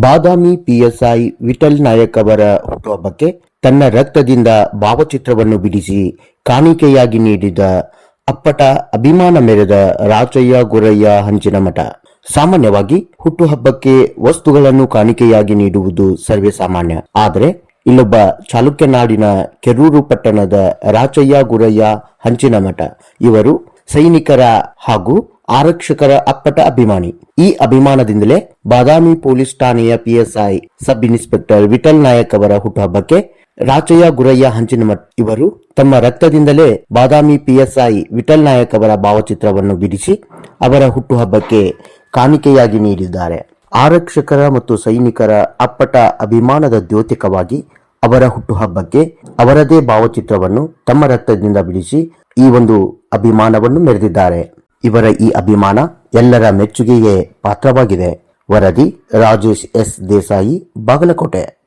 ಬಾದಾಮಿ PSI Vithal Nayak ಅವರ ಹುಟ್ಟುಹಬ್ಬಕ್ಕೆ ತನ್ನ ರಕ್ತದಿಂದ ಭಾವಚಿತ್ರವನ್ನು ಬಿಡಿಸಿ ಕಾಣಿಕೆಯಾಗಿ ನೀಡಿದ ಅಪ್ಪಟ ಅಭಿಮಾನ ಮೆರೆದ ರಾಜಯ್ಯ ಗುರಯ್ಯ ಹಂಚಿನ ಮಠ. ಸಾಮಾನ್ಯವಾಗಿ ಹುಟ್ಟುಹಬ್ಬಕ್ಕೆ ವಸ್ತುಗಳನ್ನು ಕಾಣಿಕೆಯಾಗಿ ನೀಡುವುದು ಸರ್ವೇ ಸಾಮಾನ್ಯ. ಆದರೆ ಇಲ್ಲೊಬ್ಬ ಚಾಲುಕ್ಯನಾಡಿನ ಕೆರೂರು ಪಟ್ಟಣದ ರಾಚಯ್ಯ ಗುರಯ್ಯ ಹಂಚಿನ ಮಠ. ಇವರು ಸೈನಿಕರ ಹಾಗೂ ಆರಕ್ಷಕರ ಅಪ್ಪಟ ಅಭಿಮಾನಿ. ಈ ಅಭಿಮಾನದಿಂದಲೇ ಬಾದಾಮಿ ಪೊಲೀಸ್ ಠಾಣೆಯ PSI sub inspector Vithal Nayak ಅವರ ಹುಟ್ಟುಹಬ್ಬಕ್ಕೆ ರಾಚಯ್ಯ ಗುರಯ್ಯ ಹಂಚಿನಮಠ್ ಇವರು ತಮ್ಮ ರಕ್ತದಿಂದಲೇ ಬಾದಾಮಿ ಪಿಎಸ್ಐ ವಿಠಲ್ ನಾಯಕ್ ಅವರ ಭಾವಚಿತ್ರವನ್ನು ಬಿಡಿಸಿ ಅವರ ಹುಟ್ಟುಹಬ್ಬಕ್ಕೆ ಕಾಣಿಕೆಯಾಗಿ ನೀಡಿದ್ದಾರೆ. ಆರಕ್ಷಕರ ಮತ್ತು ಸೈನಿಕರ ಅಪ್ಪಟ ಅಭಿಮಾನದ ದ್ಯೋತಕವಾಗಿ ಅವರ ಹುಟ್ಟುಹಬ್ಬಕ್ಕೆ ಅವರದೇ ಭಾವಚಿತ್ರವನ್ನು ತಮ್ಮ ರಕ್ತದಿಂದ ಬಿಡಿಸಿ ಈ ಒಂದು ಅಭಿಮಾನವನ್ನು ಮೆರೆದಿದ್ದಾರೆ. ಇವರ ಈ ಅಭಿಮಾನ ಎಲ್ಲರ ಮೆಚ್ಚುಗೆಗೆ ಪಾತ್ರವಾಗಿದೆ. ವರದಿ ರಾಜೇಶ್ ಎಸ್ ದೇಸಾಯಿ, ಬಾಗಲಕೋಟೆ.